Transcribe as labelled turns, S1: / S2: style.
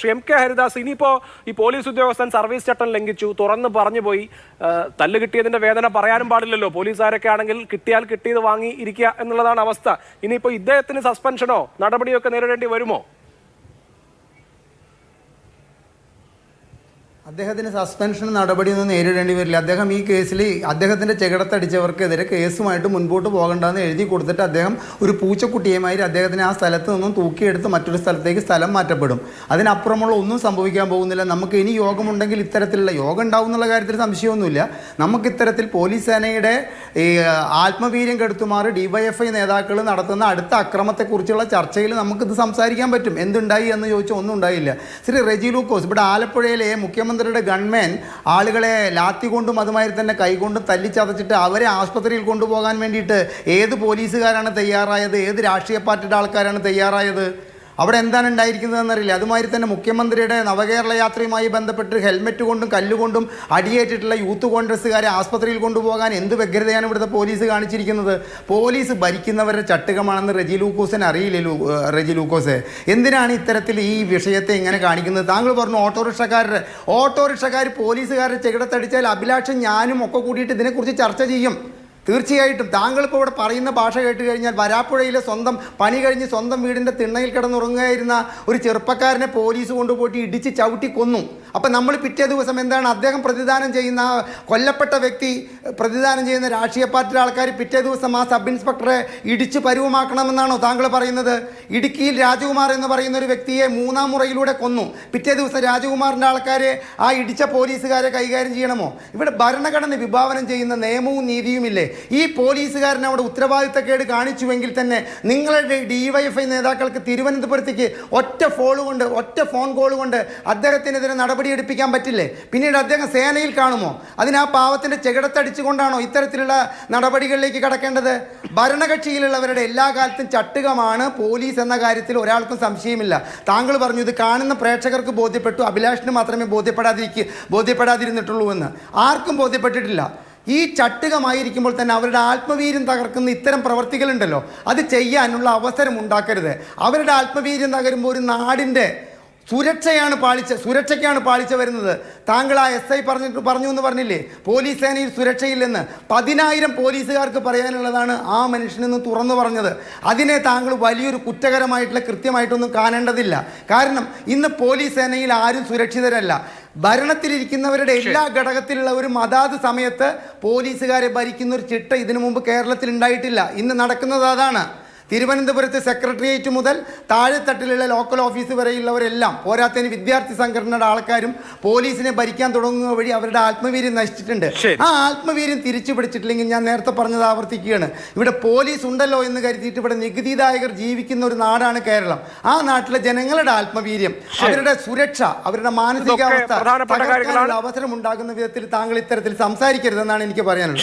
S1: Shri M K Haridas ഇനിയിപ്പോ ഈ police ഉദ്യോഗസ്ഥൻ സർവീസ് ചട്ടം ലംഘിച്ചു തുറന്ന് പറഞ്ഞു പോയി. തല്ല് കിട്ടിയതിന്റെ വേദന പറയാനും പാടില്ലല്ലോ. പോലീസുകാരൊക്കെ ആണെങ്കിൽ കിട്ടിയാൽ കിട്ടിയത് വാങ്ങി ഇരിക്കുക എന്നുള്ളതാണ് അവസ്ഥ. ഇനിയിപ്പോ ഇദ്ദേഹത്തിന് സസ്പെൻഷനോ നടപടിയൊക്കെ നേരിടേണ്ടി വരുമോ?
S2: അദ്ദേഹത്തിന് സസ്പെൻഷൻ നടപടിയൊന്നും നേരിടേണ്ടി വരില്ല. അദ്ദേഹം ഈ കേസിൽ അദ്ദേഹത്തിന്റെ ചെകിടത്തടിച്ചവർക്കെതിരെ കേസുമായിട്ട് മുൻപോട്ട് പോകണ്ടെന്ന് എഴുതി കൊടുത്തിട്ട് അദ്ദേഹം ഒരു പൂച്ചക്കുട്ടിയുമായി അദ്ദേഹത്തിന് ആ സ്ഥലത്ത് നിന്നും തൂക്കിയെടുത്ത് മറ്റൊരു സ്ഥലത്തേക്ക് സ്ഥലം മാറ്റപ്പെടും. അതിനപ്പുറമുള്ള ഒന്നും സംഭവിക്കാൻ പോകുന്നില്ല. നമുക്ക് ഇനി യോഗമുണ്ടെങ്കിൽ ഇത്തരത്തിലുള്ള യോഗം ഉണ്ടാവും എന്നുള്ള കാര്യത്തിൽ സംശയമൊന്നുമില്ല. നമുക്ക് ഇത്തരത്തിൽ പോലീസ് സേനയുടെ ഈ ആത്മവീര്യം കെടുത്തുമാറി ഡിവൈഎഫ്ഐ നേതാക്കൾ നടത്തുന്ന അടുത്ത അക്രമത്തെക്കുറിച്ചുള്ള ചർച്ചയിൽ നമുക്കിത് സംസാരിക്കാൻ പറ്റും. എന്തുണ്ടായി എന്ന് ചോദിച്ചാൽ ഒന്നും ഉണ്ടായില്ല. ശ്രീ റെജി ലൂക്കോസ് ഇവിടെ ആലപ്പുഴയിലെ മുഖ്യമന്ത്രിയുടെ ഗൺമേൻ ആളുകളെ ലാത്തി കൊണ്ടും അതുമാതിരി തന്നെ കൈകൊണ്ടും തല്ലിച്ചതച്ചിട്ട് അവരെ ആസ്പത്രിയിൽ കൊണ്ടുപോകാൻ വേണ്ടിയിട്ട് ഏത് പോലീസുകാരാണ് തയ്യാറായത്? ഏത് രാഷ്ട്രീയ പാർട്ടിയുടെ ആൾക്കാരാണ് തയ്യാറായത്? അവിടെ എന്താണ് ഉണ്ടായിരിക്കുന്നതെന്നറിയില്ല. അതുമാതിരി തന്നെ മുഖ്യമന്ത്രിയുടെ നവകേരള യാത്രയുമായി ബന്ധപ്പെട്ട് ഹെൽമെറ്റ് കൊണ്ടും കല്ലുകൊണ്ടും അടിയേറ്റിട്ടുള്ള യൂത്ത് കോൺഗ്രസ്സുകാരെ ആസ്പത്രിയിൽ കൊണ്ടുപോകാൻ എന്ത് വ്യഗ്രതയാണ് ഇവിടുത്തെ പോലീസ് കാണിച്ചിരിക്കുന്നത്? പോലീസ് ഭരിക്കുന്നവരുടെ ചട്ടുകമാണെന്ന് റെജി ലൂക്കോസിന് അറിയില്ല റെജി ലൂക്കോസ്? എന്തിനാണ് ഇത്തരത്തിൽ ഈ വിഷയത്തെ ഇങ്ങനെ കാണിക്കുന്നത്? താങ്കൾ പറഞ്ഞു ഓട്ടോറിക്ഷക്കാരുടെ ഓട്ടോറിക്ഷക്കാർ പോലീസുകാരെ ചെകിടത്തടിച്ചാൽ അഭിലാഷം ഞാനും ഒക്കെ കൂടിയിട്ട് ഇതിനെക്കുറിച്ച് ചർച്ച ചെയ്യും. തീർച്ചയായിട്ടും താങ്കൾ ഇപ്പോൾ ഇവിടെ പറയുന്ന ഭാഷ കേട്ട് കഴിഞ്ഞാൽ വരാപ്പുഴയിലെ സ്വന്തം പണി കഴിഞ്ഞ് സ്വന്തം വീടിന്റെ തിണ്ണയിൽ കിടന്നുറങ്ങുകയായിരുന്ന ഒരു ചെറുപ്പക്കാരനെ പോലീസ് കൊണ്ടുപോയിട്ട് ഇടിച്ച് ചവിട്ടി കൊന്നു. അപ്പം നമ്മൾ പിറ്റേ ദിവസം എന്താണ് അദ്ദേഹം പ്രതിദാനം ചെയ്യുന്ന കൊല്ലപ്പെട്ട വ്യക്തി പ്രതിദാനം ചെയ്യുന്ന രാഷ്ട്രീയ പാർട്ടിയുടെ ആൾക്കാർ പിറ്റേ ദിവസം ആ സബ് ഇൻസ്പെക്ടറെ ഇടിച്ച് പരുവമാക്കണമെന്നാണോ താങ്കൾ പറയുന്നത്? ഇടുക്കിയിൽ രാജകുമാർ എന്ന് പറയുന്ന ഒരു വ്യക്തിയെ മൂന്നാം മുറയിലൂടെ കൊന്നു. പിറ്റേ ദിവസം രാജകുമാറിന്റെ ആൾക്കാരെ ആ ഇടിച്ച പോലീസുകാരെ കൈകാര്യം ചെയ്യണമോ? ഇവിടെ ഭരണഘടന വിഭാവനം ചെയ്യുന്ന നിയമവും നീതിയുമില്ലേ? ഈ പോലീസുകാരൻ അവിടെ ഉത്തരവാദിത്തക്കേട് കാണിച്ചുവെങ്കിൽ തന്നെ നിങ്ങളുടെ ഡിവൈഎഫ്ഐ നേതാക്കൾക്ക് തിരുവനന്തപുരത്തേക്ക് ഒറ്റ ഫോൺ കൊണ്ട് ഒറ്റ ഫോൺ കോൾ കൊണ്ട് അദ്ദേഹത്തിനെതിരെ നടപടിയെടുപ്പിക്കാൻ പറ്റില്ലേ? പിന്നീട് അദ്ദേഹം സേനയിൽ കാണുമോ? അതിന് ആ പാവത്തിന്റെ ചെകിടത്തടിച്ചുകൊണ്ടാണോ ഇത്തരത്തിലുള്ള നടപടികളിലേക്ക് കടക്കേണ്ടത്? ഭരണകക്ഷിയിലുള്ളവരുടെ എല്ലാ കാലത്തും ചട്ടുകമാണ് പോലീസ് എന്ന കാര്യത്തിൽ ഒരാൾക്കും സംശയമില്ല. താങ്കൾ പറഞ്ഞു ഇത് കാണുന്ന പ്രേക്ഷകർക്ക് ബോധ്യപ്പെട്ടു. അഭിലാഷിന് മാത്രമേ ബോധ്യപ്പെടാതിരിക്കുക ബോധ്യപ്പെടാതിരുന്നിട്ടുള്ളൂ എന്ന്. ആർക്കും ബോധ്യപ്പെട്ടിട്ടില്ല. ഈ ചട്ടുകമായിരിക്കുമ്പോൾ തന്നെ അവരുടെ ആത്മവീര്യം തകർക്കുന്ന ഇത്തരം പ്രവർത്തികളുണ്ടല്ലോ. അത് ചെയ്യാനുള്ള അവസരം ഉണ്ടാക്കരുത്. അവരുടെ ആത്മവീര്യം തകരുമ്പോൾ ഒരു നാടിന്റെ സുരക്ഷയാണ് പാളിച്ച സുരക്ഷയ്ക്കാണ് പാളിച്ച വരുന്നത്. താങ്കൾ ആ എസ് ഐ പറഞ്ഞിട്ട് പറഞ്ഞു എന്ന് പറഞ്ഞില്ലേ? പോലീസ് സേനയിൽ സുരക്ഷയില്ലെന്ന്. പതിനായിരം പോലീസുകാർക്ക് പറയാനുള്ളതാണ് ആ മനുഷ്യനെന്ന് തുറന്നു പറഞ്ഞത്. അതിനെ താങ്കൾ വലിയൊരു കുറ്റകരമായിട്ടുള്ള കൃത്യമായിട്ടൊന്നും കാണേണ്ടതില്ല. കാരണം ഇന്ന് പോലീസ് സേനയിൽ ആരും സുരക്ഷിതരല്ല. ഭരണത്തിലിരിക്കുന്നവരുടെ എല്ലാ ഘടകത്തിലുള്ള ഒരു അതാത് സമയത്ത് പോലീസുകാരെ ഭരിക്കുന്ന ഒരു ചിട്ട ഇതിനു മുമ്പ് കേരളത്തിൽ ഉണ്ടായിട്ടില്ല. ഇന്ന് നടക്കുന്നത് അതാണ്. തിരുവനന്തപുരത്ത് സെക്രട്ടേറിയറ്റ് മുതൽ താഴെത്തട്ടിലുള്ള ലോക്കൽ ഓഫീസ് വരെയുള്ളവരെല്ലാം പോരാത്തതിന് വിദ്യാർത്ഥി സംഘടനയുടെ ആൾക്കാരും പോലീസിനെ ഭരിക്കാൻ തുടങ്ങുക വഴി അവരുടെ ആത്മവീര്യം നശിച്ചിട്ടുണ്ട്. ആ ആത്മവീര്യം തിരിച്ചു പിടിച്ചിട്ടില്ലെങ്കിൽ ഞാൻ നേരത്തെ പറഞ്ഞത് ആവർത്തിക്കുകയാണ്. ഇവിടെ പോലീസ് ഉണ്ടല്ലോ എന്ന് കരുതിയിട്ട് ഇവിടെ നികുതിദായകർ ജീവിക്കുന്ന ഒരു നാടാണ് കേരളം. ആ നാട്ടിലെ ജനങ്ങളുടെ ആത്മവീര്യം അവരുടെ സുരക്ഷ അവരുടെ മാനസികാവസ്ഥ അവസരം ഉണ്ടാകുന്ന വിധത്തിൽ താങ്കൾ ഇത്തരത്തിൽ സംസാരിക്കരുതെന്നാണ് എനിക്ക് പറയാനുള്ളത്.